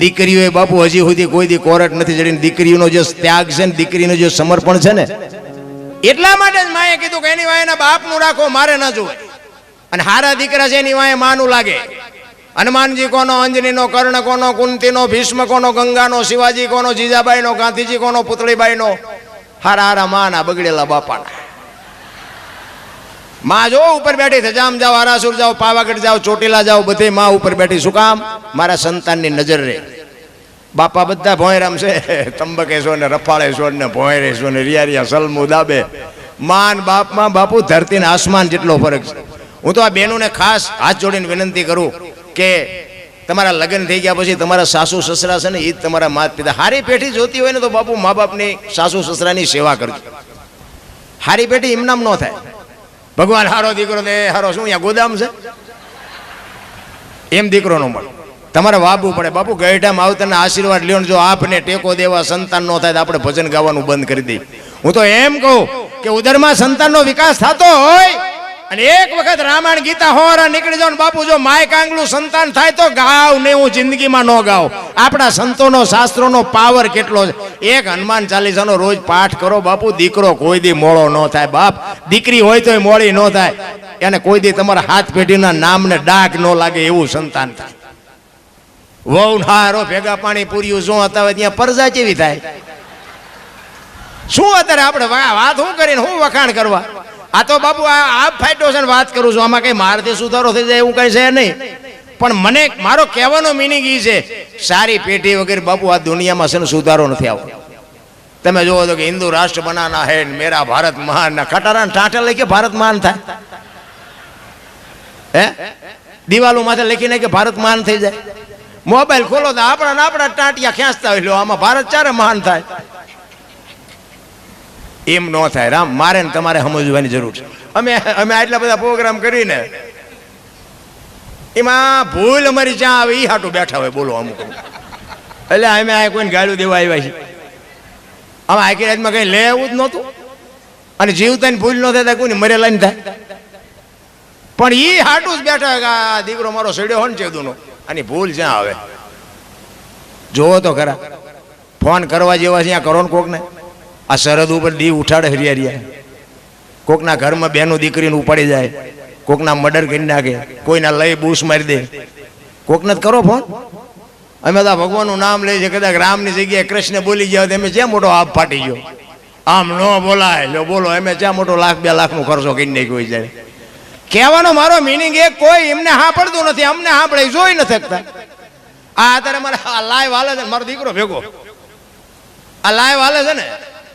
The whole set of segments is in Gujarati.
દીકરીઓએ બાપુ હજી સુધી કોઈ દી કોરટ નથી જડીને દીકરીઓનો જે ત્યાગ છે ને દીકરીનો જે સમર્પણ છે ને, એટલા માટે જ માએ કીધું કે એની વાય બાપનું રાખો, મારે ન જોવે. અને હારા દીકરા છે એની વાય માનું લાગે. હનુમાનજી કોનો, અંજનીનો, કર્ણ કોનો, કુંતીનો, ભીષ્મ કોનો, ગંગાનો, શિવાજી કોનો, જીજાબાઈનો, ગાંધીજી કોનો, પુતળીબાઈનો, હારા હારા માના બગડેલા બાપાના. માં જો ઉપર બેઠી થજામ જામ જાઓ, આરાસુર જાઓ, પાવાગઢ જાઓ, ચોટીલા જાઓ, બધે માં ઉપર બેઠી. શું કામ? મારા સંતાનની નજર રે. બાપા બધા ભોંયરામ છે. તંબકેશ્વર ને રફાળેશ્વર ને ભોંયરેશ્વર ને રિયારિયા, સલમુ, દાબે. માન બાપમાં બાપુ ધરતી ને આસમાન જેટલો ફરક છે. હું તો આ બહેનોને ખાસ હાથ જોડીને વિનંતી કરું કે તમારા લગ્ન થઈ ગયા પછી તમારા સાસુ સસરા છે ને એ જ તમારા માત પિતા. હારી પેઠી જોતી હોય ને તો બાપુ મા બાપની સાસુ સસરાની સેવા કરજો. હારી પેઠી ઇમનામ ન થાય. ભગવાન હારો દીકરો દે હારો શું, અહીંયા ગોદામ છે? એમ દીકરો નો મળે. તમારે વાપવું પડે. બાપુ ગઈઢામાં આવતાના આશીર્વાદ લ્યો જો આપને ટેકો દેવા સંતાન નો થાય તો આપણે ભજન ગાવાનું બંધ કરી દઈએ. હું તો એમ કહું કે ઉદરમાં સંતાનનો વિકાસ થતો હોય અને એક વખત રામાયણ ગીતા હોરા નીકળી જાવ બાપુ, જો માય કાંગલું સંતાન થાય તો ગાવ ને હું જિંદગીમાં ન ગાવ. આપણા સંતોનો, શાસ્ત્રોનો પાવર કેટલો છે? એક હનુમાન ચાલીસાનો રોજ પાઠ કરો બાપુ, દીકરો કોઈ દી મોળો ન થાય. બાપ, દીકરી હોય તોય મોડી ન થાય. એને કોઈ દી તમારા હાથ પેઢીના નામને ડાક ન લાગે એવું સંતાન થાય. વહુ હારો ભેગા પાણી પૂર્યું, શું હતા ત્યાં પરજા કેવી થાય? શું અત્યારે આપણે વાત શું કરીને શું વખાણ કરવા? આ તો બાપુ, આ આ ફાઈટો છે ને વાત કરું છું. આમાં કઈ મારથી સુધારો થઈ જાય એવું કઈ છે નહીં. પણ મને મારો કહેવાનો મિનિંગ એ છે, સારી પેઢી વગેરે બાપુ આ દુનિયામાં છે ને સુધારો નથી આવતો. તમે જોવો તો કે હિન્દુ રાષ્ટ્ર બનાના હે મેરા ભારત મહાન ના ખટારા ટાંટા લઈ કે ભારત મહાન થાય. હે? દિવાલો માથે લખીને કે ભારત મહાન થઈ જાય. મોબાઈલ ખોલો તો આપણા આપણા ટાંટિયા ખેંચતા હોય લો, આમાં ભારત ચારે મહાન થાય. એમ ન થાય. રામ, મારે ને તમારે સમજવાની જરૂર છે. અમે અમે આટલા બધા પ્રોગ્રામ કરીને એમાં ભૂલ અમારી જ્યાં આવે એ હાટું બેઠા હોય, બોલો અમુક. એટલે અમે આ કોઈને ગાળું દેવા આવ્યા છીએ. આમાં આખી રાતમાં કઈ લેવું જ નહોતું. અને જીવતાની ભૂલ ન થાય કોઈને મરે નહીં થાય. પણ એ હાટું જ બેઠા કે આ દીકરો મારો સડ્યો હોય ને ચેદુનો. અને ભૂલ જ્યાં આવે. જોવો તો ખરા. ફોન કરવા જેવા છે ત્યાં કરો ને કોકને. આ સરહદ ઉપર દી ઉઠાડે હરિયારિયા હરિયા. કોકના ઘરમાં બેનો દીકરીને ઉપાડી જાય, કોકના મર્ડર કરી નાખે, કોઈના લઈ બૂસ મારી દે. કોકને જ કરો ફોન? અમે તો ભગવાનનું નામ લઈ છે કદાચ રામની જગ્યાએ કૃષ્ણ બોલી ગયા તમે જ્યાં મોટો આપ ફાટી ગયો? આમ ન બોલાય, લો બોલો, એમે જ્યાં મોટો લાખ, બે લાખનો ખર્ચો કરી નાખ્યો હોય જાય. કહેવાનો મારો મિનિંગ એ, કોઈ એમને સાંભળતું નથી, અમને સાંભળે પડે જોઈ નથી શકતા. આ અત્યારે મારે આ લાઈવ હાલે છે, મારો દીકરો ભેગો. આ લાઈવ હાલે છે ને?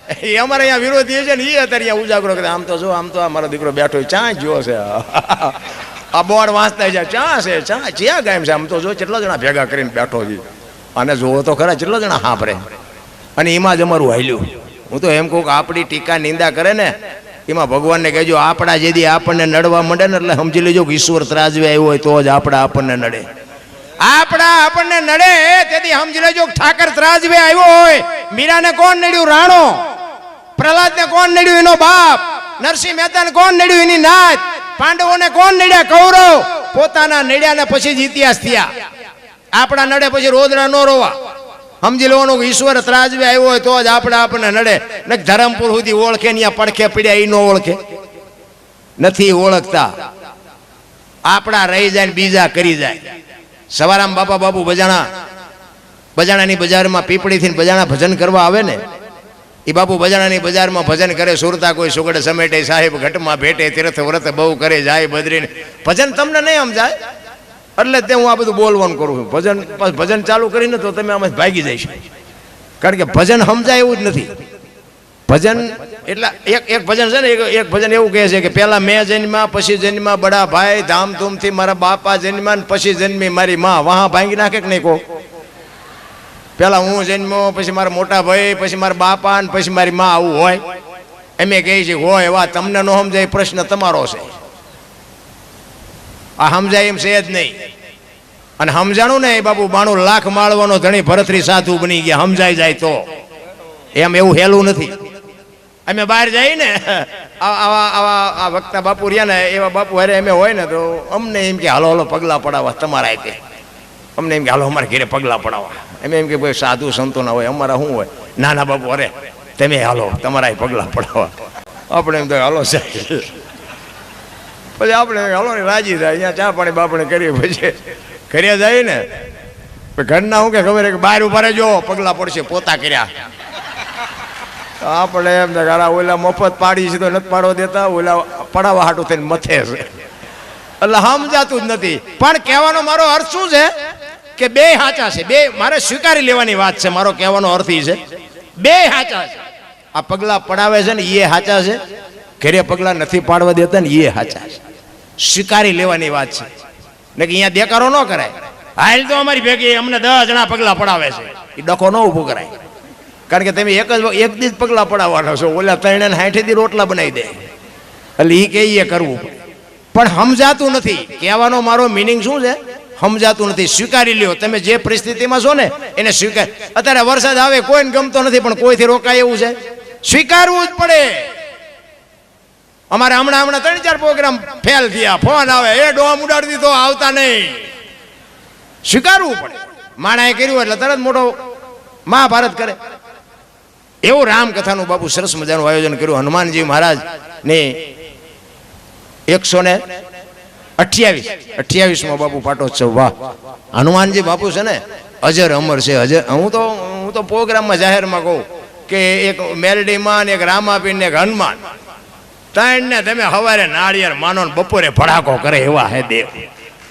એ અમારે અહીંયા વિરોધી છે ને એ અત્યારે અહીંયા ઉજાગરો કરે. આમ તો જો, આમ તો આ દીકરો બેઠો ચા જો છે. આ બોર્ડ વાંચતા છે ચા છે ચા જ્યાં ગામ છે, આમ તો જો કેટલા જણા ભેગા કરીને બેઠો છે. અને જોવો તો ખરા, કેટલા જણા હાંભરે અને એમાં જ અમારું હાલ્યું. હું તો એમ કહું કે આપણી ટીકા નિંદા કરે ને, એમાં ભગવાનને કહેજો, આપણા જેથી આપણને નડવા માંડે ને, એટલે સમજી લેજો કે ઈશ્વર ત્રાજવે આવ્યો હોય તો જ આપણા આપણને નડે. આપણા આપણને નડે, તેથી સમજી લેજો ઠાકર ત્રાજવે આવ્યો હોય. મીરાને કોણ નડ્યું? રાણો. પ્રહલાદને કોણ નડ્યું? એનો બાપ. નરસિંહ મહેતાને કોણ નડ્યું? એની નાત. પાંડવોને કોણ નડ્યા? કૌરવ. પોતાના નડ્યા ને પછી જ ઇતિહાસ થયા. આપણા નડે પછી રોદડા નો રોવા. સમજી લેવાનું ઈશ્વર ત્રાજવે આવ્યો હોય તો જ આપણે આપણને નડે. ને ધરમપુર સુધી ઓળખે ને પડખે પડ્યા એ ન ઓળખે. નથી ઓળખતા. આપણા રહી જાય ને બીજા કરી જાય. સવારામ બાપા બાપુ બજાણા. બજાણાની બજારમાં પીપળીથી બજાણા ભજન કરવા આવે ને એ બાપુ બજાણાની બજારમાં ભજન કરે, સુરતા કોઈ સુગડ સમેટે, સાહેબ ઘટમાં ભેટે, તીર્થ વ્રત બહુ કરે, જાય બદરીને. ભજન તમને નહીં સમજાય એટલે તે હું આ બધું બોલવાનું કરું છું. ભજન ભજન ચાલુ કરીને તો તમે આમાં ભાગી જઈશ કારણ કે ભજન સમજાય એવું જ નથી. ભજન, એટલે, એક એક ભજન છે ને, એક ભજન એવું કહે છે કે પહેલાં મેં જન્મ્યા, પછી જન્મ્યા બડા ભાઈ, ધામધૂમથી મારા બાપા જન્મ્યા ને પછી જન્મી મારી માં. વાહ ભાંગી નાખે કે નહીં કહો? પેલા હું જન્મો પછી મારા મોટા ભાઈ, પછી મારા બાપા ને પછી મારી માં આવું હોય. એમે કહે છે હોય એવા તમને ન સમજાય પ્રશ્ન તમારો છે. આ સમજાય એમ છે જ નહીં. અને સમજાણું ને એ બાપુ બાણું લાખ માળવાનો ધણી ભરતરી સાધુ બની ગયા સમજાઈ જાય તો. એમ એવું હેલું નથી. અમે બહાર જઈએ ને આવા આવા આ વક્તા બાપુ રહ્યા ને, એવા બાપુ હારે અમે હોય ને, તો અમને એમ કે, હાલો હાલો, પગલા પડાવવા, તમારા તે અમને એમ કે, હાલો, અમારે ઘેરે પગલાં પડાવવા. એમ એમ કે, ભાઈ, સાધુ સંતો ના હોય, અમારા શું હોય? નાના બાપુ, અરે, તમે હાલો તમારા પગલાં પડાવવા. આપણે એમ તો, હાલો, સાહેબ. પછી આપણે હાલો ને રાજી થાય, અહીંયા ચા પાણી બાપણે કરીએ. પછી કર્યા જાય ને ઘરના શું કે, ખબર કે બહાર ઊભા રહેજો, પગલાં પડશે, પોતા કર્યા. આપણે એમ કે ઓલા મફત પાડી છે તો નથી પાડવા દેતા, ઓલા પડાવવા હાટું થઈને મથે છે. એટલે સમજાતું જ નથી. પણ કહેવાનો મારો અર્થ શું છે? કે બે સાચા છે. બે, મારે સ્વીકારી લેવાની વાત છે, મારો કહેવાનો અર્થ એ છે. બે હાચા છે. આ પગલા પડાવે છે ને એ સાચા છે. ઘરે પગલા નથી પાડવા દેતા ને એ સાચા છે. સ્વીકારી લેવાની વાત છે. ને કે અહીંયા દેકારો ન કરાય. હાલ તો અમારી ભેગી અમને દસ જણા પગલા પડાવે છે. એ ડખો ન ઊભો કરાય. કારણ કે તમે એક જ એક દી જ પગલા પડાવવાના છો. ઓલા ત્રણે હાઠે દી રોટલા બનાવી દે. એટલે એ કે એ કરવું પણ સમજાતું નથી. કહેવાનો મારો મિનિંગ શું છે? સમજાતું નથી. સ્વીકારી લ્યો. તમે જે પરિસ્થિતિમાં છો ને, એને સ્વીકાર. અત્યારે વરસાદ આવે, કોઈને ગમતો નથી, પણ કોઈથી રોકાય એવું છે? સ્વીકારવું જ પડે. અમારે હમણાં હમણાં ત્રણ ચાર પ્રોગ્રામ ફેલ થયા. ફોન આવે, એ ડોમ ઉડાડી દીધો, આવતા નહીં. સ્વીકારવું પડે. માણાએ કર્યું એટલે તરત મોટો મહાભારત કરે. એવું રામકથાનું બાપુ સરસ મજાનું આયોજન કર્યું. હનુમાનજી મહારાજ ને એકસો ને અઠ્યાવીસ. અઠ્યાવીસમાં બાપુ પાટોત્સવ વાહ. હનુમાનજી બાપુ છે ને, અજર અમર છે, અજર. હું તો હું તો પ્રોગ્રામમાં જાહેરમાં કહું કે એક મેલડીમાં એક રામાપીન ને એક હનુમાન. ત્રણ ને તમે સવારે નાળિયેર માનો ને બપોરે ભડાકો કરે એવા હે દેવ.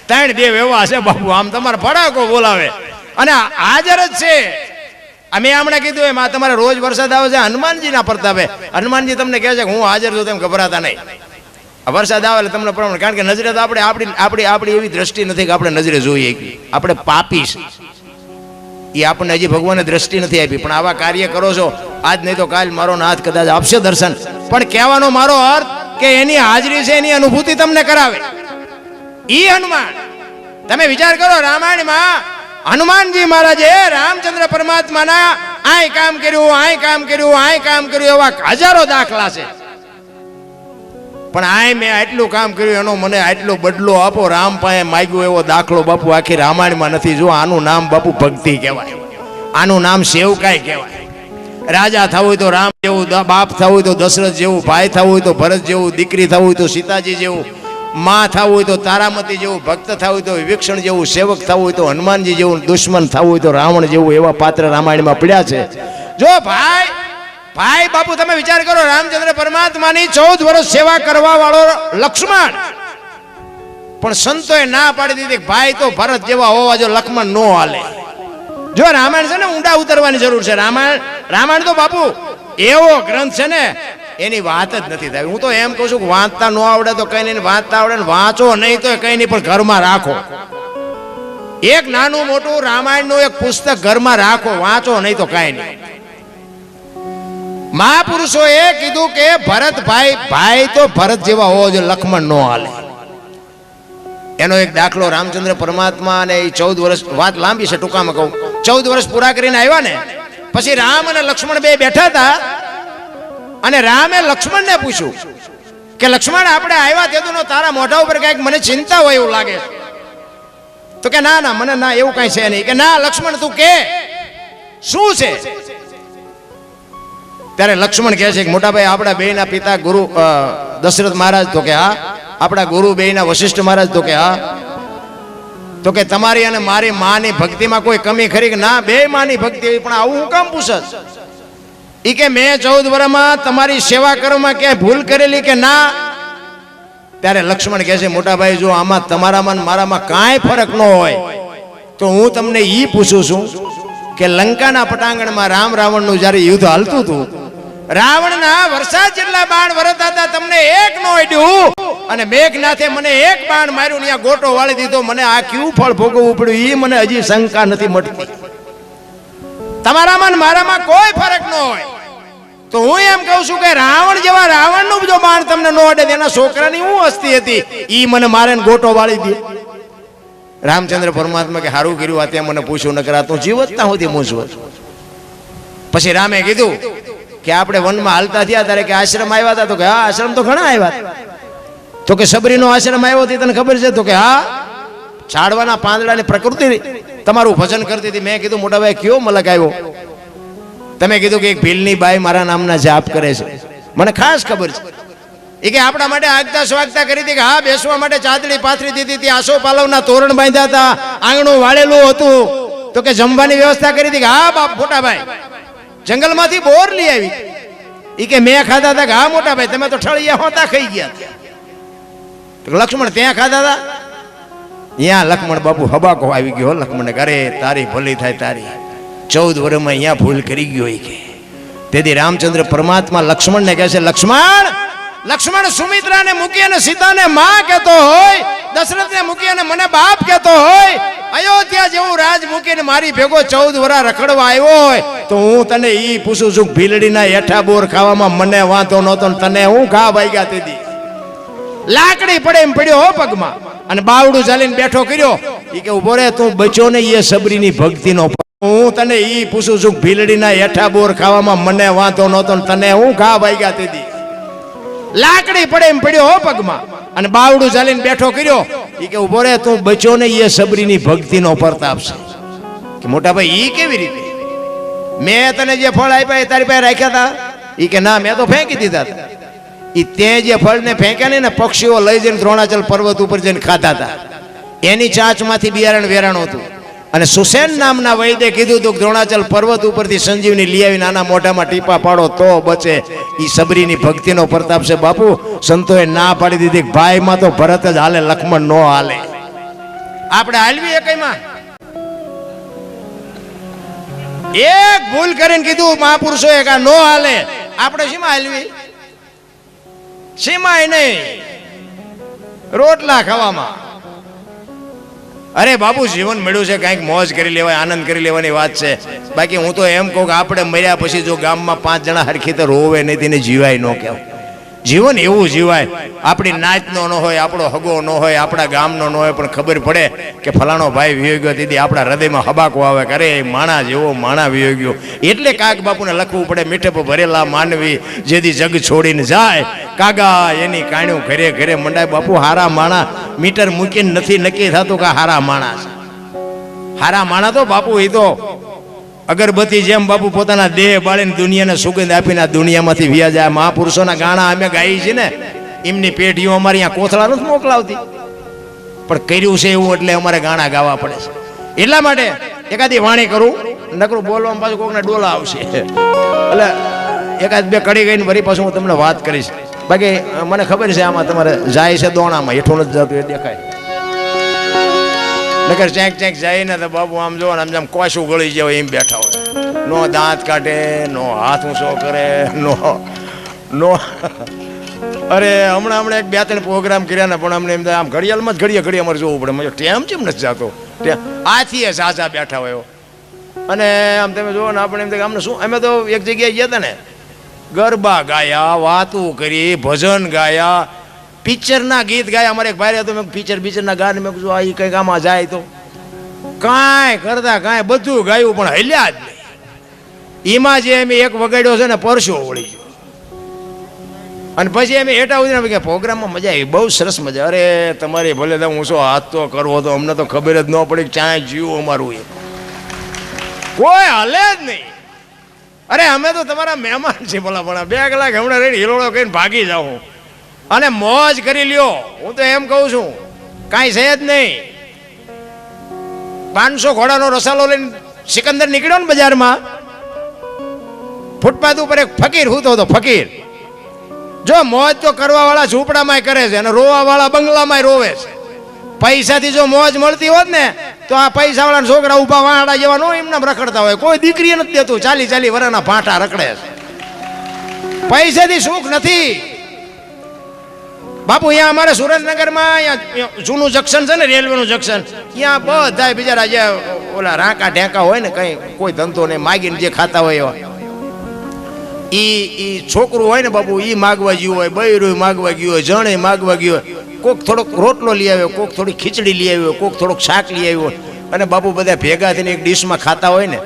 ત્રણ દેવ એવા છે બાપુ, આમ તમારે ભડાકો બોલાવે. અને હાજર જ છે. અમે હમણાં કીધું એમાં તમારે રોજ વરસાદ આવે છે, હનુમાનજીના પ્રતાપે. હનુમાનજી તમને કહે છે કે હું હાજર છું તેમ ગભરાતા નહીં. વરસાદ આવે તમને પ્રમાણ, કારણ કે નજરે તો આપણે આપણી આપણી આપણી એવી દ્રષ્ટિ નથી કે આપણે નજરે જોઈએ. આપણે પાપી છે. એ આપણને હજી ભગવાને દ્રષ્ટિ નથી આપી. પણ આવા કાર્ય કરો છો, આજ નહીં તો કાલ મારો નાથ કદાચ આપશે દર્શન. પણ કહેવાનો મારો અર્થ કે એની હાજરી છે, એની અનુભૂતિ તમને કરાવે. ઈ હનુમાન. તમે વિચાર કરો, રામાયણમાં હનુમાનજી મહારાજે રામચંદ્ર પરમાત્માના, આય કામ કર્યું, આય કામ કર્યું, આય કામ કર્યું એવા હજારો દાખલા છે. પણ આય મેં આટલું કામ કર્યું, એનો મને આટલો બદલો આપો. રામ પાસે માગ્યો એવો દાખલો બાપુ આખી રામાયણમાં નથી. જો આનું નામ બાપુ ભક્તિ કહેવાય. આનું નામ સેવકાય કહેવાય. રાજા થવું હોય તો રામ જેવું બાપ થવું હોય તો દશરથ જેવું, ભાઈ થવું હોય તો ભરત જેવું, દીકરી થવું હોય તો સીતાજી જેવું, માં થવું હોય તો તારામતી જેવું, ભક્ત થવું હોય તો વિભીક્ષણ જેવું, સેવક થવું હોય તો હનુમાનજી જેવું, દુશ્મન થવું હોય તો રાવણ જેવું એવા પાત્ર રામાયણમાં પડ્યા છે. જો ભાઈ ભાઈ બાપુ, તમે વિચાર કરો, રામચંદ્ર પરમાત્માની ચૌદ વર્ષ સેવા કરવા વાળો લક્ષ્મણ. પણ સંતોએ ના પાડી દીધી ભાઈ તો ભરત જેવા હોવા જો લક્ષ્મણ નો હાલે. જો રામાયણ છે ને, ઊંડા ઉતરવાની જરૂર છે. રામાયણ રામાયણ તો બાપુ, એવો ગ્રંથ છે ને, એની વાત જ નથી થાય. હું તો એમ કહું છું કે વાંચતા ન આવડે તો કઈ નહીં, વાંચતા આવડે ને વાંચો, નહીં તો કઈ નહીં, પણ ઘરમાં રાખો. એક નાનું મોટું રામાયણનું એક પુસ્તક ઘરમાં રાખો, વાંચો, નહીં તો કઈ નહીં. મહાપુરુષોએ કીધું કે ભરતભાઈ ભાઈ તો ભરત જેવા હોવો જોઈએ લક્ષ્મણ નો હાલે. એનો એક દાખલો રામચંદ્ર પરમાત્મા અને એ ચૌદ વર્ષ, વાત લાંબી છે ટૂંકામાં કહું. ચૌદ વર્ષ પૂરા કરીને આવ્યા ને, પછી રામ અને લક્ષ્મણ બે બેઠા હતા અને રામે લક્ષ્મણને પૂછ્યું કે, લક્ષ્મણ, આપણે આવ્યા તે તો તારા મોઢા ઉપર કંઈક મને ચિંતા હોય એવું લાગે તો કે, ના ના, મને ના, એવું કઈ છે નહીં. કે, ના, લક્ષ્મણ, તું કે? શું છે? ત્યારે લક્ષ્મણ કહે છે કે મોટા ભાઈ આપણા બેના પિતા ગુરુ દશરથ મહારાજ તો કે હા. આપણા ગુરુ બેયના વશિષ્ઠ મહારાજ તો કે હા. તો કે, તમારી અને મારી માની ભક્તિમાં કોઈ કમી ખરી કે ના? બે માની ભક્તિ હોય પણ આવું હું કામ પૂછત? એ કે, મેં ચૌદ વર્ષમાં તમારી સેવા કરવામાં ક્યાંય ભૂલ કરેલી કે ના? ત્યારે લક્ષ્મણ કહે છે, મોટાભાઈ, જો આમાં તમારામાં મારામાં કાંઈ ફરક ન હોય, તો હું તમને એ પૂછું છું કે લંકાના પટાંગણમાં રામ રાવણનું જ્યારે યુદ્ધ હાલતું હતું રાવણના વરસાદ જેટલા બાણ વરતા હતા, તમને એક નો અડ્યું અને મેઘનાથે મને એક બાણ માર્યું ને ગોટો વાળી દીધો. મને આ કેવું ફળ ભોગવવું પડ્યું? એ મને હજી શંકા નથી મટતી. તમારામાં મારામાં કોઈ ફરક ન હોય. તો હું એમ કહું છું કે રાવણ જેવા રાવણનું જો બાણ તમને ન અડે, તેના છોકરાની હું હસ્તી હતી? એ મને મારે ગોટો વાળી દે. રામચંદ્ર પરમાત્મા કે સારું કર્યું, આ ત્યાં મને પૂછ્યું નકર તું જીવતતા સુધી મૂંઝવત. પછી રામે કીધું કે આપણે વનમાં હાલતા થયા ત્યારે કે આશ્રમ આવ્યા હતા તો કે, હા, આશ્રમ તો ઘણા આવ્યા તો કે, સબરીનો આશ્રમ આવ્યો હતી તને ખબર છે? તો કે, હા. ઝાડવાના પાંદડાની પ્રકૃતિ તમારું ભજન કરતી હતી. મેં કીધું, મોટા ભાઈ કયો મલક આવ્યો? તમે કીધું કે, એક ભીલની બાઈ મારા નામના જાપ કરે છે. મને ખાસ ખબર છે. એ કે, આપણા માટે આગતા સ્વાગતા કરી હતી કે, હા, બેસવા માટે ચાદડી પાથરી દીધી હતી, આસો પાલવના તોરણ બાંધ્યા હતા, આંગણું વાળેલું હતું. તો કે, જમવાની વ્યવસ્થા કરી હતી કે, હા, બાપ, મોટા ભાઈ. જંગલમાંથી બોર લઈ આવી. એ કે મેં ખાધા હતા કે હા મોટા ભાઈ, તમે તો ઠળિયા હોતા ખાઈ ગયા. લક્ષ્મણ ત્યાં ખાધા હતા અહીંયા લક્ષ્મણ બાપુ હબાકો આવી ગયો લક્ષ્મણ ઘરે તારી ભલી થાય તારી. ચૌદ વર્ષમાં અહીંયા ભૂલ કરી ગયો એ કે. તેથી રામચંદ્ર પરમાત્મા લક્ષ્મણને કહે છે, લક્ષ્મણ લક્ષ્મણ સુમિત્રાને મૂકી અને સીતાને માં કહેતો હોય, દશરથને મૂકી અને મને બાપ કહેતો હોય, અયોધ્યા જેવું રાજ મૂકીને મારી ભેગો ચૌદ વરા રખડવા આવ્યો હોય તો હું તને ઈ પૂછું છું, ભીલડીના હેઠા બોર ખાવામાં મને વાંધો નહોતો તને હું ખા ભાગ્યા તેથી લાકડી પડે એમ પડ્યો હો પગમાં. અને બાવડું ચાલીને બેઠો કર્યો. ઈ કે ઊભો રે તું બચ્યો ને એ સબરીની ભક્તિનો હું તને ઈ પૂછું છું, ભીલડીના હેઠા બોર ખાવામાં મને વાંધો નહોતો તને હું ખા ભાગ્યા તેથી લાકડી પડે એમ પડ્યો હો પગમાં. અને બાવડું ચાલીને બેઠો કર્યો. ઈ કે ઊભો રે તું બચ્યો ને એ સબરીની ભક્તિનો પ્રતાપ છે. કે મોટા ભાઈ, ઈ કેવી રીતે? મેં તને જે ફળ આપ્યા એ તારી પાસે રાખ્યા હતા એ કે, ના, મેં તો ફેંકી દીધા હતા એ તે જે ફળને ફેંક્યા ને પક્ષીઓ લઈ જઈને દ્રોણાચલ પર્વત ઉપર જઈને ખાતા હતા એની ચાંચમાંથી બિયારણ વેરાણ હતું. અને સુસેન નામના વૈદ્ય કીધું હતું દ્રોણાચલ પર્વત ઉપરથી સંજીવની લઈ આવી નાના મોઢામાં ટીપા પાડો તો બચે. એ સબરીની ભક્તિનો પ્રતાપ છે, બાપુ, સંતોએ ના પાડી દીધી. ભાઈમાં તો ભરત જ હાલે લક્ષ્મણ નો હાલે. આપણે હાલવી કઈમાં? એક ભૂલ કરીને કીધું મહાપુરુષોએ કે નો હાલે. આપણે શીમાં હાલવી? શીમાય નહીં. રોટલા ખાવામાં. અરે બાબુ જીવન મળ્યું છે, કંઈક મોજ કરી લેવાય, આનંદ કરી લેવાની વાત છે. બાકી હું તો એમ કહું કે આપણે મર્યા પછી જો ગામમાં પાંચ જણા હરખી તો રોવે નહીં, તેને જીવાય ન કહેવાય. જીવન એવું જીવાય, આપણી નાચનો ન હોય, આપણો હગો ન હોય, આપણા ગામનો ન હોય, પણ ખબર પડે કે ફલાણો ભાઈ વિયોગ્યો ગયો, તેથી આપણા હૃદયમાં હબાકો આવે કરે એ માણા જેવો માણા વિયોગ્યો એટલે કાગ બાપુને લખવું પડે, મીઠપ ભરેલા માનવી જેથી જગ છોડીને જાય. કાગા એની કાણ્યું ઘરે ઘરે મંડાય, બાપુ, હારા માણા, મીટર મૂકીને નથી નક્કી થતું કે હારા માણા છે. હારા માણા તો બાપુ, એ તો અગરબત્તી જેમ બાપુ પોતાના દેહ બાળીને દુનિયાને સુગંધ આપીને આ દુનિયામાંથી વ્યા જાય. મહાપુરુષોના ગાણા અમે ગાઈ છે ને, એમની પેઢીઓ અમારી અહીંયા કોથળા નથી મોકલાવતી. પણ કર્યું છે એવું એટલે અમારે ગાણા ગાવા પડે છે. એટલા માટે એકાદી વાણી કરું, નકરું બોલવામાં પાછું કોકને ડોલા આવશે. એટલે એકાદ બે કડી ગઈને વળી પાછું હું તમને વાત કરીશ. બાકી મને ખબર છે આમાં તમારે જાય છે દોણામાં હેઠું નથી જતું એ દેખાય. નકર ચેક ચેક જાય ને તો બાબુ આમ જો આમ જેમ કોશું ગળી જાય એમ બેઠા હોય. નો દાંત કાઢે, નો હાથ ઊંચો કરે, નો નો. અરે, હમણાં હમણાં એક બે ત્રણ પ્રોગ્રામ કર્યા ને પણ અમને એમ આમ ઘડિયાળમાં જ ઘડીએ ઘડીએ અમારે જોવું પડે. મને ટેમ ચેમ નથી જાતો? આથી એ સાચા બેઠા હોય અને આમ તમે જુઓ ને આપણે એમ કે આમને શું, અમે તો એક જગ્યાએ ગયા હતા ને, ગરબા ગાયા, વાતું કરી, ભજન ગાયા પિક્ચરના ગીત ગાયા, અમારે એક ભાઈ હતો મેં પિક્ચર પિક્ચરના ગાને. મેં કીધું, આ એ કંઈક આમાં જાય તો. કાંઈ કરતા કાંઈ બધું ગાયું, પણ હલ્યા જ નહીં. એમાં જે એમ એક વગાડ્યો છે ને, પરસો વળી ગયો. અને પછી એમ હેઠા ઉતરીને કે પ્રોગ્રામમાં મજા આવી. બહુ સરસ મજા. અરે, તમારી ભલે હું શું હાથ તો કરવો તો, અમને તો ખબર જ ન પડી ચાય જીવું અમારું એ. કોઈ હલે જ નહીં. અરે, અમે તો તમારા મહેમાન છીએ ભલા ભલા. બે કલાક હમણાં રહીને હિલોળો કહીને ભાગી જાઉં અને મોજ કરી લ્યો. હું તો એમ કહું છું, કાંઈ છે જ નહીં. પાંચસો ઘોડાનો રસાલો લઈને સિકંદર નીકળ્યો ને બજારમાં. ફૂટપાથ ઉપર એક ફકીર હું તો ફકીર. જો મોજ તો કરવા વાળા ઝૂંપડામાં કરે છે અને રોવા વાળા બંગલામાં રોવે છે. પૈસાથી જો મોજ મળતી હોત ને, તો આ પૈસા વાળા છોકરા ઊભા વાંડા જેવા નો એમને રખડતા હોય. કોઈ દીકરી નથી દેતું. ચાલી ચાલી વરાના ફાંટા રખડે છે. પૈસાથી સુખ નથી. બાપુ, અહીંયા અમારે સુરેન્દ્રનગરમાં અહીંયા જૂનું જંકશન છે ને, રેલવેનું જંકશન. ત્યાં બધા બિચારા જે ઓલા રાંકા ઢેંકા હોય ને, કઈ કોઈ ધંધો ને માગીને જે ખાતા હોય એવા. ઈ ઈ છોકરું હોય ને બાપુ, ઈ માગવા ગયું હોય, બૈરું માગવા ગયું હોય જણે માગવા ગયું હોય. કોક થોડોક રોટલો લઈ આવ્યો, કોક થોડી ખીચડી લઈ આવ્યો, કોક થોડોક શાક લઈ આવ્યો. અને બાપુ બધા ભેગા થઈને એક ડીશમાં ખાતા હોય ને,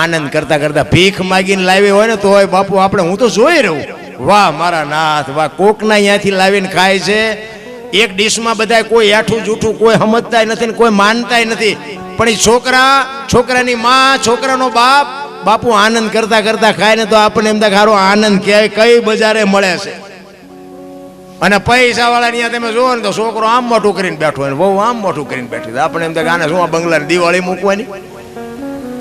આનંદ કરતા કરતા ભીખ માગીને લાવી હોય ને, તો હોય બાપુ, આપણે હું તો જોઈ રહું. વાહ, મારા નાથ, વાહ, કોકના અહીંયાથી લાવીને ખાય છે? એક ડીશમાં બધા કોઈ આઠું જૂઠું, કોઈ સમજતાય નથી ને કોઈ માનતાય નથી. પણ એ છોકરા, છોકરાની માં, છોકરાનો બાપ, બાપુ આનંદ કરતા કરતા ખાય ને તો આપણને એમ સારો આનંદ ક્યાંય, કઈ બજારે મળે છે? અને પૈસા વાળા ત્યાં તમે જુઓ ને તો છોકરો આમ મોટું કરીને બેઠો હોય વહુ આમ મોટું કરીને બેઠી આપણે એમ થાય આને શું બંગલાની દિવાળી મૂકવાની?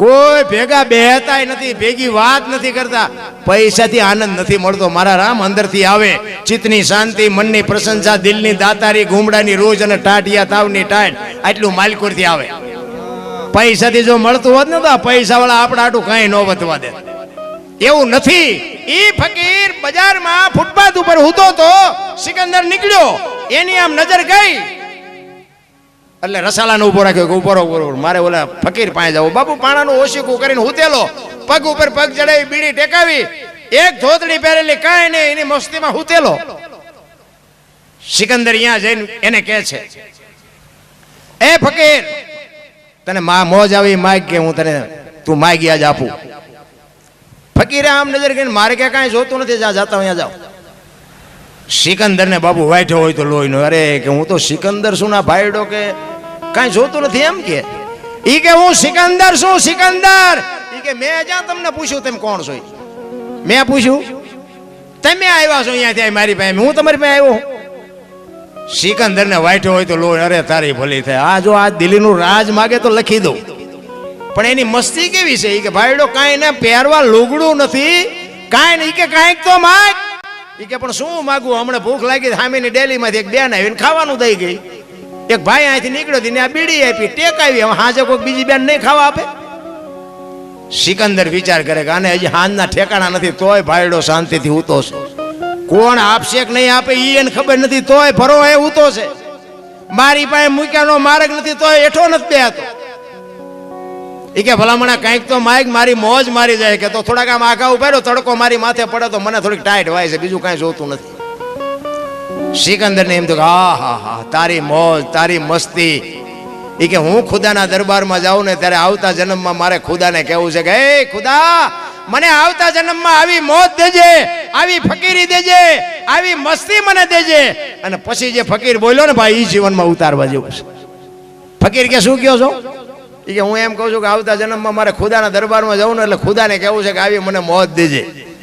કોઈ ભેગા બેહતાય નથી, ભેગી વાત નથી કરતા. પૈસાથી આનંદ નથી મળતો. મારા રામ અંદરથી આવે. ચિત્તની શાંતિ, મનની પ્રશંસા, દિલની દાતારી, ઘૂમડાની રોજ અને ટાટિયા તાવની ટાટ આટલું માલકોરથી આવે. પૈસાથી જો મળતું હોત ને તો પૈસા વાળા આપણા આટું કઈ ન વધવા દે એવું નથી. એ ફકીર બજારમાં ફૂટપાથ ઉપર હુતો તો સિકંદર નીકળ્યો. એની આમ નજર ગઈ. એટલે રસાલાને ઊભો રાખ્યો કે ઊભો ઊભો મારે ઓલા ફકીર પાસે જવું. બાપુ પાણાનું ઓશીકું કરીને હુતેલો. પગ ઉપર પગ ચડાવી, બીડી ટેકાવી. એક ધોતડી પહેરેલી કાંઈ નહીં, એની મસ્તીમાં હુતેલો. સિકંદર અહીંયા જઈને એને કહે છે, એ ફકીર, તને મા મોજ આવી માગ કે હું તને, તું માગી આજ આપું. ફકીરે આમ નજર કરીને મારે ક્યાં કાંઈ જોતું નથી, જા, જાતા અહીંયા જાઓ. સિકંદર ને બાબુ વાઈઠો હોય તો લોહી નો અરે, કે હું તો સિકંદર શું ના ભાઈડો કે કાંઈ જોતું નથી એમ કે? ઈ કે હું સિકંદર શું સિકંદર. ઈ કે મેં જ્યાં તમને પૂછ્યું તેમ કોણ છો? મેં પૂછ્યું? તમે આવ્યા છો અહીંયાથી આ મારી પાસે. હું તમારી પાસે આવ્યો સિકંદર ને વાઈટ હોય તો લોહી અરે તારી ભલી થાય. આ જો આ દિલ્હીનું રાજ માગે તો લખી દઉં. પણ એની મસ્તી કેવી છે? ઈ કે ભાઈડો કાંઈ ને પહેરવા લુગડું નથી. કાંઈ નહીં કે કાંઈક તો માગ. ઈ કે પણ શું માગું? હમણાં ભૂખ લાગી, સામેની ડેલીમાંથી એક બેન આવીને ખાવાનું દઈ ગઈ. એક ભાઈ અહીંથી નીકળ્યો તેને આ બીડી આપી ટેક આવી હાજે કોઈ બીજી બેન નહીં ખાવા આપે. સિકંદર વિચાર કરે કે આને હજી હાંજના ઠેકાણા નથી, તોય ભાઈડો શાંતિથી ઉતો છે. કોણ આપશે કે નહીં આપે એ એને ખબર નથી, તોય ભરો એ ઉતો છે. મારી પાસે મૂક્યાનો માર્ગ નથી, તોય એઠો નથી બેહતો. એ કે ભલામણા કંઈક તો માઇક મારી મોજ મારી જાય, કે તો થોડાક આમ આઘા ઊભા તડકો મારી માથે પડે તો મને થોડીક ટાઈટ વાય છે, બીજું કાંઈ જોતું નથી. સિકંદર ને એમ તો કે, આ, હા હા, તારી મોજ તારી મસ્તી. એ કે, હું ખુદાના દરબારમાં જાઉં ને ત્યારે આવતા જન્મમાં મારે ખુદાને કહેવું છે કે, એ ખુદા, મને આવતા જન્મમાં આવી મોત દેજે, આવી ફકીરી દેજે, આવી મસ્તી મને દેજે. અને પછી જે ફકીર બોલ્યો ને ભાઈ એ જીવનમાં ઉતારવા જેવું છે. ફકીર કે, શું કહો છો? ઈ કે, હું એમ કહું છું કે, આવતા જન્મમાં મારે ખુદાના દરબારમાં જવું ને એટલે ખુદાને કહેવું છે કે, આવી મને મોત દેજે.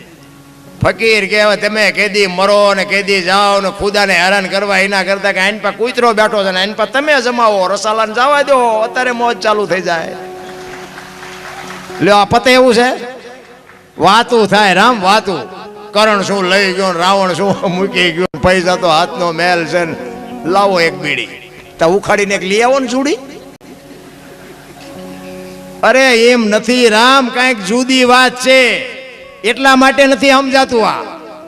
ફકીર કહેવાય, તમે કેદી મરો ને કેદી જાઓ ને ખુદાને હેરાન કરવા એના કરતા કે આઈન પર કૂતરો બેઠો છે ને આઈન પર તમે જમાવો, રસાલાને જવા દો, અત્યારે મોજ ચાલુ થઈ જાય. લ્યો, આ પતે એવું છે? વાતું થાય, રામ વાતું. કરણ શું લઈ ગયો રાવણ શું મૂકી ગયો પૈસા તો હાથનો મેલ છે ને. લાવો એક બીડી. તો ઉખાડીને એક લઈ આવો ને ચૂડી. અરે એમ નથી, રામ, કાંઈક જુદી વાત છે. એટલા માટે નથી સમજાતું આ.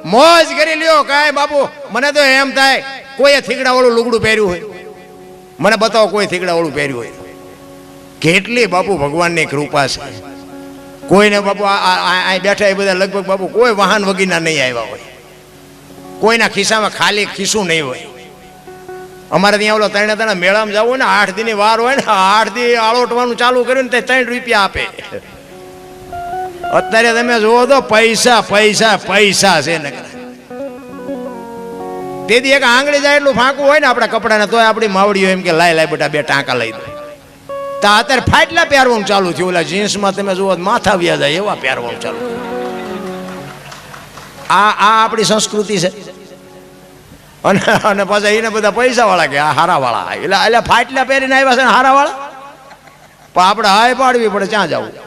મોજ કરી લ્યો, કાંઈ બાપુ. મને તો એમ થાય, કોઈએ થીગડાવાળું લુગડું પહેર્યું હોય? મને બતાવો, કોઈ થીગડાવાળું પહેર્યું હોય? કેટલી બાપુ ભગવાનની કૃપા છે. કોઈને બાપુ આ બેઠા એ બધા લગભગ બાપુ કોઈ વાહન વગીના નહીં આવ્યા હોય. કોઈના ખિસ્સામાં ખાલી ખિસ્સું નહીં હોય. અમારે ત્યાં ઓલો ત્રણે ત્રણ મેળામાં જવું હોય ને, આઠ દીની વાર હોય ને, આઠ દી આળોટવાનું ચાલુ કર્યું ને, તે ત્રણ રૂપિયા આપે. અત્યારે તમે જુઓ તો પૈસા પૈસા પૈસા છે ને. તેથી એક આંગળી જાય એટલું ફાંકું હોય ને આપણા કપડાને, તોય આપણી માવડીઓ એમ કે, લાય લાય, બેટા, બે ટાંકા લઈ દો. તો અત્યારે ફાટલા પહેરવાનું ચાલુ થયું. ઓલા જીન્સમાં તમે જુઓ માથા વ્યા જાય એવા પહેરવાનું ચાલુ આ આ આપણી સંસ્કૃતિ છે. અને અને પાછા એને બધા પૈસા વાળા કે, આ હારા વાળા એટલે એટલે ફાટલા પહેરીને આવ્યા છે ને હારા વાળા પણ આપણે હાય પાડવી પડે ત્યાં જવું?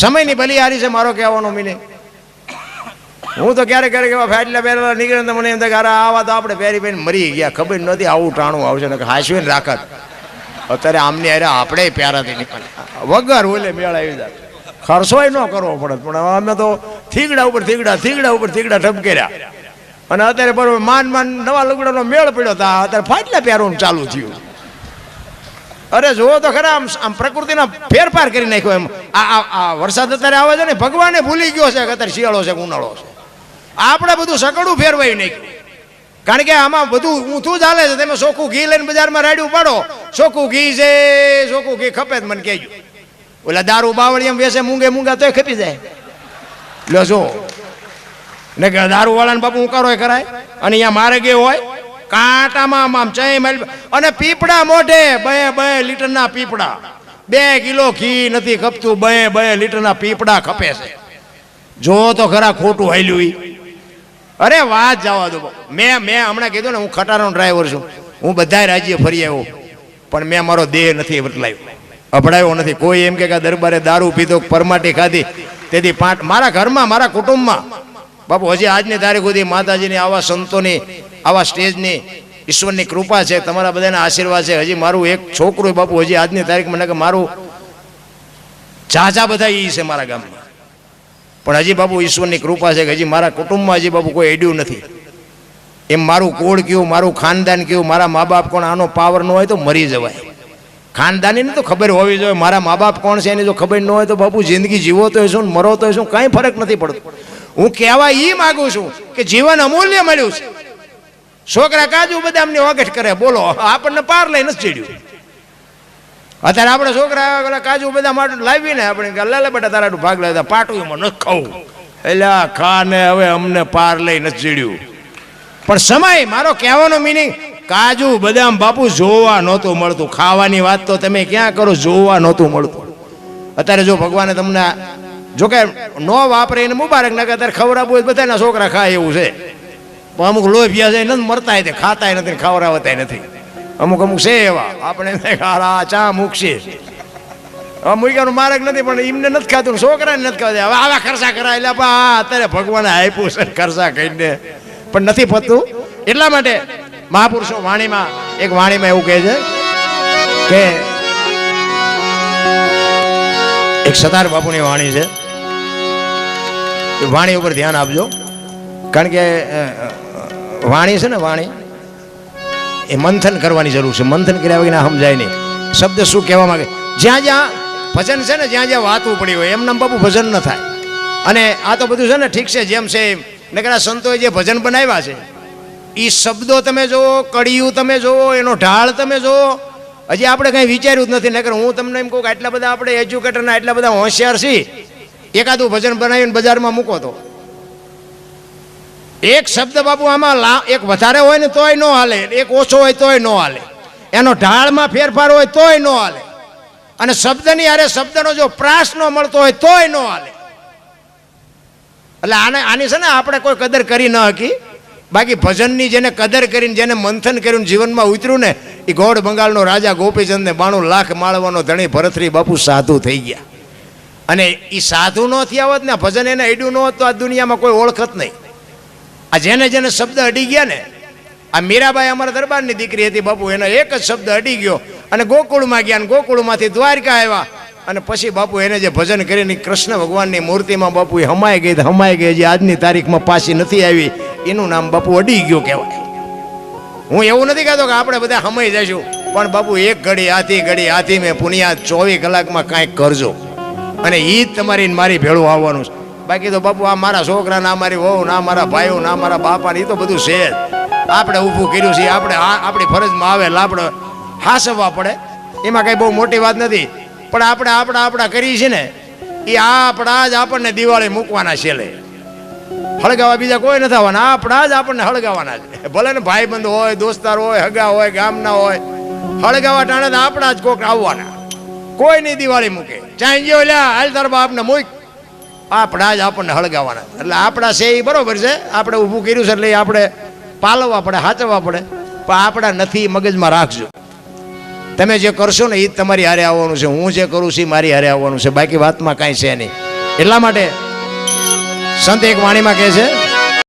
સમયની બલિહારી છે, મારો કહેવાનો મિનિંગ હું તો ક્યારેક ક્યારેક એવા ફાટલા પહેરેલા નીકળે તો મને એમ થાય અરે આવા તો આપણે પહેરી પહેરીને મરી ગયા, ખબર નથી આવું ટાણું આવશે ને હાસવીને રાખત. અત્યારે આમની અરે આપણે પ્યારાથી નીકળે વગર ઓલે મેળ આવી જાય. ખર્ચોય ન કરવો પડે, પણ અમે તો થીગડા ઉપર થીગડા થીગડા ઉપર થીગડા ઠપકેર્યા. અને અત્યારે બરોબર માન માન નવા લુગડાનો મેળ પડ્યો હતા અત્યારે ફાટલા પહેરવાનું ચાલુ થયું. અરે જુઓ તો ખરા, આમ આમ પ્રકૃતિના ફેરફાર કરી નાખ્યો એમ. આ આ વરસાદ અત્યારે આવે છે ને, ભગવાને ભૂલી ગયો છે કે અત્યારે શિયાળો છે ઉનાળો છે. આપણે બધું સકડું ફેરવાયું નાખ્યું કારણ કે આમાં બધું ઊંધું ચાલે છે. તમે ચોખ્ખું ઘી લઈને બજારમાં રાડ્યું પાડો ચોખ્ખું ઘી છે, ચોખ્ખું ઘી ખપે મને કહેજો. ઓલા દારૂ બાવળી એમ વેસે મૂંગે, મૂંગા તોય ખપી જાય. લો જો ને દારૂ વાળાને બાપુ ઉકારો કરાય? અને અહીંયા મારે ગયો હોય કાંટામાં આમ ચઈ મારી અને પીપડા મોઢે બે બે લીટરના પીપડા બે કિલો ઘી નથી ખપતું બે બે લીટરના પીપડા ખપે છે. જો તો ખરા ખોટું હાલ્યું એ અરે વાત જવા દો. મેં મેં હમણાં કીધું ને, હું ખટારાનો ડ્રાઈવર છું. હું બધાય રાજ્ય ફરી આવ્યો. પણ મેં મારો દેહ નથી બદલાયો. અભડાયો નથી. કોઈ એમ કે દરબારે દારૂ પીધો, પરમાટી ખાધી. તેથી પાંચ, મારા ઘરમાં, મારા કુટુંબમાં, બાપુ, હજી આજની તારીખ સુધી માતાજીની આવા સંતોની આવા સ્ટેજની ઈશ્વરની કૃપા છે, તમારા બધાના આશીર્વાદ છે. હજી મારું એક છોકરું બાપુ, હજી આજની તારીખમાં મને કે મારું ઝાઝા બધા એ છે મારા ગામમાં. પણ હજી બાપુ ઈશ્વરની કૃપા છે કે હજી મારા કુટુંબમાં હજી બાપુ કોઈ એડ્યું નથી. એમ મારું કોળ કયું, મારું ખાનદાન કયું, મારા મા બાપ કોણ, આનો પાવર ન હોય તો મરી જવાય. ખાનદાનીને તો ખબર હોવી જોઈએ, મારા મા બાપ કોણ છે એની જો ખબર ન હોય તો બાપુ જિંદગી જીવો તો શું મરો તો શું કાંઈ ફરક નથી પડતો. હું કહેવા એ માગું છું કે જીવન અમૂલ્ય મળ્યું છે. છોકરા કાજુ બદામની વગટ કરે, બોલો, આપણને પાર લઈ નથી ચડ્યું. અત્યારે આપણે છોકરા પેલા કાજુ બદામ લાવીને આપણે કે લે લે બેટા તારા ભાગ લેતા પાટું એમાં ન ખાવું એટલે ખાને હવે અમને પાર લઈ નથી ચડ્યું. પણ સમય, મારો કહેવાનો મિનિંગ કાજુ બદામ બાપુ જોવા નહોતું મળતું. ખાવાની વાત તો તમે ક્યાં કરો, જોવા નહોતું મળતું. અત્યારે જો ભગવાને તમને જો કે ન વાપરે એને મુબારક ના કે અત્યારે ખવડાવવું બધાના છોકરા ખાય એવું છે. પણ અમુક લોભિયા છે નથી, મરતા તે ખાતા નથી ખવડાવતા નથી. અમુક અમુક છે એવા. આપણે ચા મૂકશે મૂક્યાનું માર્ગ નથી, પણ એમને નથી ખાતું છોકરાને નથી ખાતું. હવે આવા ખર્ચા કરાય, એટલે આ અત્યારે ભગવાને આપ્યું છે ખર્ચા કહીને પણ નથી પતતું. એટલા માટે મહાપુરુષો વાણીમાં, એક વાણીમાં એવું કહે છે કે એક સતાર બાપુની વાણી છે. એ વાણી ઉપર ધ્યાન આપજો. કારણ કે વાણી છે ને વાણી, એ મંથન કરવાની જરૂર છે. મંથન કર્યા વગર સમજાય નહીં. શબ્દ શું કહેવા માંગે? જ્યાં જ્યાં ભજન છે ને, જ્યાં જ્યાં વાતું પડી હોય, એમનામ બાપુ ભજન ન થાય. અને આ તો બધું છે ને, ઠીક છે, જેમ છે એમ. નકરા સંતોએ જે ભજન બનાવ્યા છે એ શબ્દો તમે જુઓ કડિયું તમે જુઓ, એનો ઢાળ તમે જુઓ. હજી આપણે કંઈ વિચાર્યું જ નથી. નકર હું તમને એમ કહું કે આટલા બધા આપણે એજ્યુકેટરના આટલા બધા હોશિયાર છીએ. એકાદું ભજન બનાવીને બજારમાં મૂકો તો. એક શબ્દ બાપુ આમાં લા એક વધારે હોય ને તોય ન હાલે. એક ઓછો હોય તોય ન હાલે. એનો ઢાળમાં ફેરફાર હોય તોય ન હાલે. અને શબ્દની અરે શબ્દનો જો પ્રાસ ન મળતો હોય તોય ન હાલે. એટલે આને આની છે ને આપણે કોઈ કદર કરી ન હકી. બાકી ભજનની જેને કદર કરીને, જેને મંથન કર્યું જીવનમાં ઉતર્યું ને, એ ગોળ બંગાળનો રાજા ગોપીચંદને બાણું લાખ માળવાનો ધણી ભરતરી બાપુ સાધુ થઈ ગયા. અને એ સાધુ ન થયા હોત ને, ભજન એને એડ્યું ન હોત, તો આ દુનિયામાં કોઈ ઓળખત નહીં. આ જેને જેને શબ્દ અડી ગયા ને, આ મીરાબાઈ અમારા દરબારની દીકરી હતી બાપુ, એનો એક જ શબ્દ અડી ગયો. અને ગોકુળમાં ગયા અને ગોકુળમાંથી દ્વારકા આવ્યા. અને પછી બાપુ એને જે ભજન કરીને કૃષ્ણ ભગવાનની મૂર્તિમાં બાપુ હમાઈ ગઈ હમાઈ ગઈ જે આજની તારીખમાં પાછી નથી આવી. એનું નામ બાપુ અડી ગયો કહેવાય. હું એવું નથી કહેતો કે આપણે બધા હમાઈ જઈશું, પણ બાપુ એક ઘડી આથી ઘડી આથી મેં પુનિયા ચોવીસ કલાકમાં કાંઈક કરજો. અને એ જ તમારી મારી ભેળું આવવાનું છે. બાકી તો બાપુ, આ મારા છોકરા ના મારી વહુ ના મારા ભાઈઓ ના મારા બાપા ને એ તો બધું છે આપણે ઊભું કર્યું છે આપણે આપણી ફરજમાં આવે એટલે આપણે હાસવવા પડે. એમાં કંઈ બહુ મોટી વાત નથી. પણ આપણે, આપણા આપણા કરીએ છીએ ને એ આપણા જ આપણને દિવાળી મૂકવાના છેલ્લે હળગાવા બીજા કોઈ નથી આવવાના, આપણા જ આપણને હળગાવાના છે. ભલે ને ભાઈબંધ હોય, દોસ્તાર હોય, હગા હોય, ગામના હોય હળગાવા ટાણે આપણા જ કોક આવવાના. કોઈ નહીં દિવાળી મૂકે. ચાઈ ગયો લ્યા, હાલ તાર બાપને મૂક. આપણા જ આપણને હળગાવાના એટલે આપણા છે એ બરાબર છે. આપણે ઊભું કર્યું છે એટલે આપણે પાલવવા પડે, હાચવવા પડે. પણ આપણા નથી મગજમાં રાખજો. તમે જે કરશો ને એ તમારી હારે આવવાનું છે. હું જે કરું છું એ મારી હારે આવવાનું છે. બાકી વાતમાં કાંઈ છે નહીં. એટલા માટે સંત એક વાણીમાં કહે છે